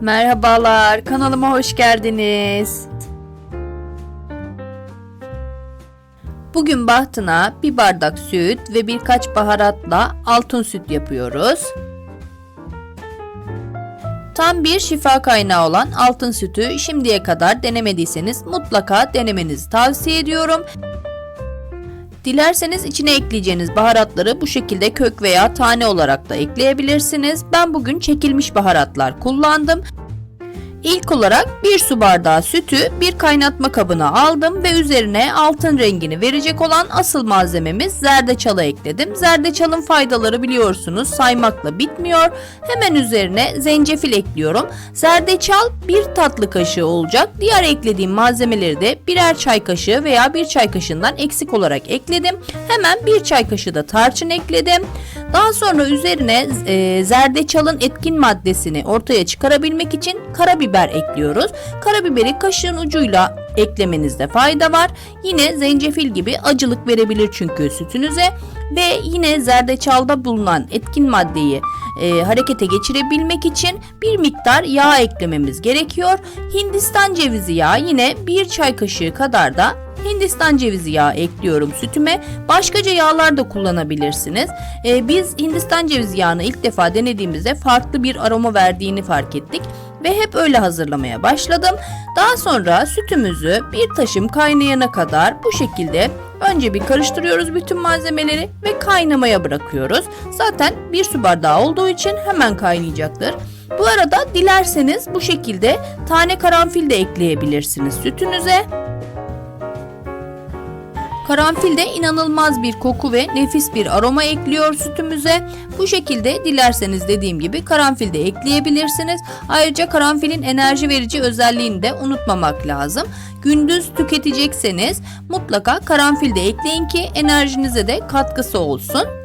Merhabalar, kanalıma hoş geldiniz. Bugün bahtına bir bardak süt ve birkaç baharatla altın süt yapıyoruz. Tam bir şifa kaynağı olan altın sütü şimdiye kadar denemediyseniz mutlaka denemenizi tavsiye ediyorum. Dilerseniz içine ekleyeceğiniz baharatları bu şekilde kök veya tane olarak da ekleyebilirsiniz. Ben bugün çekilmiş baharatlar kullandım. İlk olarak bir su bardağı sütü bir kaynatma kabına aldım ve üzerine altın rengini verecek olan asıl malzememiz zerdeçalı ekledim. Zerdeçalın faydaları biliyorsunuz saymakla bitmiyor. Hemen üzerine zencefil ekliyorum. Zerdeçal bir tatlı kaşığı olacak. Diğer eklediğim malzemeleri de birer çay kaşığı veya bir çay kaşığından eksik olarak ekledim. Hemen bir çay kaşığı da tarçın ekledim. Daha sonra üzerine e, zerdeçalın etkin maddesini ortaya çıkarabilmek için karabiber ekliyoruz. Karabiberi kaşığın ucuyla eklemenizde fayda var. Yine zencefil gibi acılık verebilir çünkü sütünüze ve yine zerdeçalda bulunan etkin maddeyi e, harekete geçirebilmek için bir miktar yağ eklememiz gerekiyor. Hindistan cevizi yağı yine bir çay kaşığı kadar da Hindistan cevizi yağı ekliyorum sütüme. Başkaca yağlar da kullanabilirsiniz. Ee, biz Hindistan cevizi yağını ilk defa denediğimizde farklı bir aroma verdiğini fark ettik ve hep öyle hazırlamaya başladım. Daha sonra sütümüzü bir taşım kaynayana kadar bu şekilde önce bir karıştırıyoruz bütün malzemeleri ve kaynamaya bırakıyoruz. Zaten bir su bardağı olduğu için hemen kaynayacaktır. Bu arada dilerseniz bu şekilde tane karanfil de ekleyebilirsiniz sütünüze. Karanfil de inanılmaz bir koku ve nefis bir aroma ekliyor sütümüze. Bu şekilde dilerseniz dediğim gibi karanfil de ekleyebilirsiniz. Ayrıca karanfilin enerji verici özelliğini de unutmamak lazım. Gündüz tüketecekseniz mutlaka karanfil de ekleyin ki enerjinize de katkısı olsun.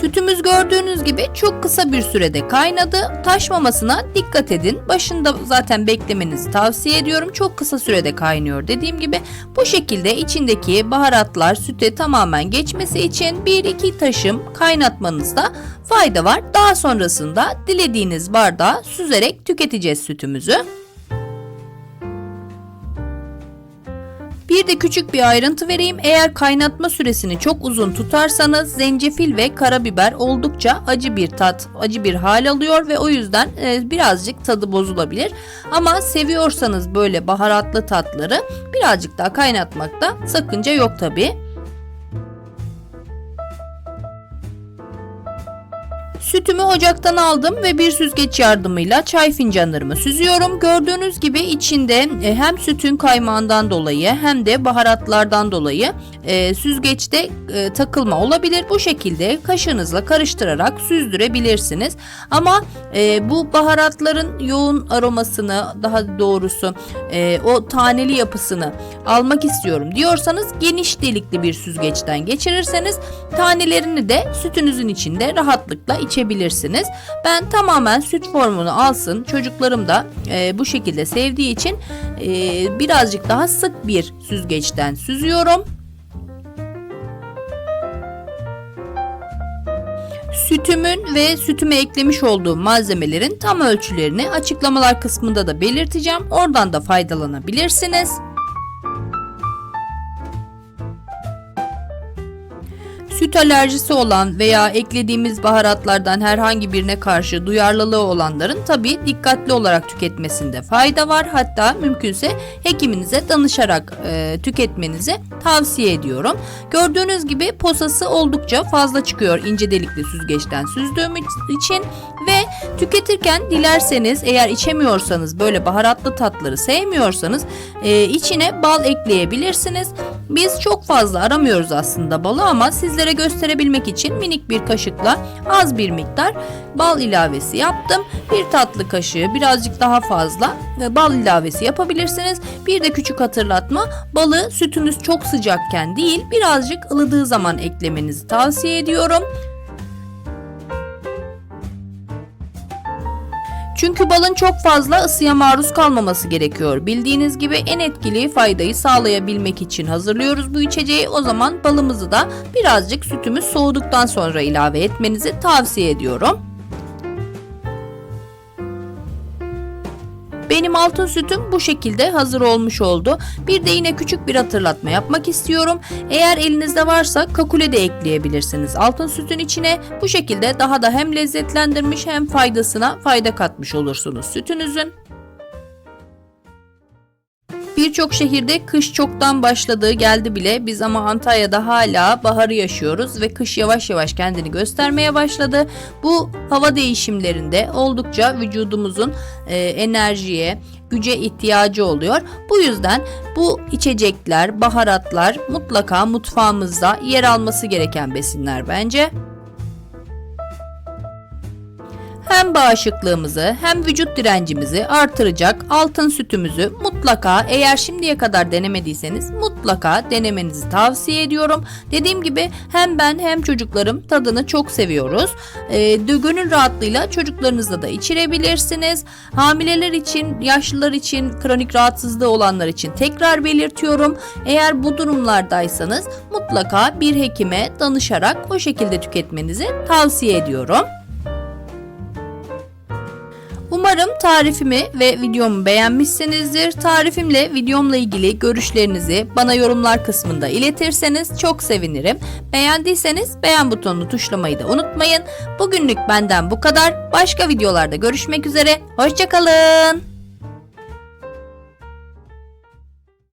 Sütümüz gördüğünüz gibi çok kısa bir sürede kaynadı. Taşmamasına dikkat edin. Başında zaten beklemenizi tavsiye ediyorum. Çok kısa sürede kaynıyor dediğim gibi. Bu şekilde içindeki baharatlar süte tamamen geçmesi için 1-2 taşım kaynatmanızda fayda var. Daha sonrasında dilediğiniz bardağa süzerek tüketeceğiz sütümüzü. Bir de küçük bir ayrıntı vereyim. Eğer kaynatma süresini çok uzun tutarsanız zencefil ve karabiber oldukça acı bir tat, acı bir hal alıyor ve o yüzden e, birazcık tadı bozulabilir. Ama seviyorsanız böyle baharatlı tatları birazcık daha kaynatmakta sakınca yok tabi. Sütümü ocaktan aldım ve bir süzgeç yardımıyla çay fincanlarımı süzüyorum. Gördüğünüz gibi içinde e, hem sütün kaymağından dolayı hem de baharatlardan dolayı e, süzgeçte e, takılma olabilir. Bu şekilde kaşığınızla karıştırarak süzdürebilirsiniz. Ama bu baharatların yoğun aromasını daha doğrusu o taneli yapısını almak istiyorum diyorsanız geniş delikli bir süzgeçten geçirirseniz tanelerini de sütünüzün içinde rahatlıkla içebilirsiniz. Ben tamamen süt formunu alsın çocuklarım da e, bu şekilde sevdiği için e, birazcık daha sık bir süzgeçten süzüyorum. Sütümün ve sütüme eklemiş olduğum malzemelerin tam ölçülerini açıklamalar kısmında da belirteceğim. Oradan da faydalanabilirsiniz. Süt alerjisi olan veya eklediğimiz baharatlardan herhangi birine karşı duyarlılığı olanların tabi dikkatli olarak tüketmesinde fayda var. Hatta mümkünse hekiminize danışarak e, tüketmenizi tavsiye ediyorum. Gördüğünüz gibi posası oldukça fazla çıkıyor ince delikli süzgeçten süzdüğüm için ve tüketirken dilerseniz eğer içemiyorsanız böyle baharatlı tatları sevmiyorsanız e, içine bal ekleyebilirsiniz. Biz çok fazla aramıyoruz aslında balı ama sizlere gösterebilmek için minik bir kaşıkla az bir miktar bal ilavesi yaptım. Bir tatlı kaşığı birazcık daha fazla bal ilavesi yapabilirsiniz. Bir de küçük hatırlatma balı sütünüz çok sıcakken değil birazcık ılıdığı zaman eklemenizi tavsiye ediyorum. Çünkü balın çok fazla ısıya maruz kalmaması gerekiyor. Bildiğiniz gibi en etkili faydayı sağlayabilmek için hazırlıyoruz bu içeceği. O zaman balımızı da birazcık sütümüz soğuduktan sonra ilave etmenizi tavsiye ediyorum. Benim altın sütüm bu şekilde hazır olmuş oldu. Bir de yine küçük bir hatırlatma yapmak istiyorum. Eğer elinizde varsa kakule de ekleyebilirsiniz altın sütün içine. Bu şekilde daha da hem lezzetlendirmiş hem faydasına fayda katmış olursunuz sütünüzün. Birçok şehirde kış çoktan başladığı geldi bile. Biz ama Antalya'da hala baharı yaşıyoruz ve kış yavaş yavaş kendini göstermeye başladı. Bu hava değişimlerinde oldukça vücudumuzun e, enerjiye, güce ihtiyacı oluyor. Bu yüzden bu içecekler, baharatlar mutlaka mutfağımızda yer alması gereken besinler bence. Hem bağışıklığımızı hem vücut direncimizi artıracak altın sütümüzü mutlaka eğer şimdiye kadar denemediyseniz mutlaka denemenizi tavsiye ediyorum. Dediğim gibi hem ben hem çocuklarım tadını çok seviyoruz. De gönül rahatlığıyla çocuklarınızla da içirebilirsiniz. Hamileler için, yaşlılar için, kronik rahatsızlığı olanlar için tekrar belirtiyorum. Eğer bu durumlardaysanız mutlaka bir hekime danışarak o şekilde tüketmenizi tavsiye ediyorum. Umarım tarifimi ve videomu beğenmişsinizdir. Tarifimle videomla ilgili görüşlerinizi bana yorumlar kısmında iletirseniz çok sevinirim. Beğendiyseniz beğen butonunu tuşlamayı da unutmayın. Bugünlük benden bu kadar. Başka videolarda görüşmek üzere. Hoşçakalın.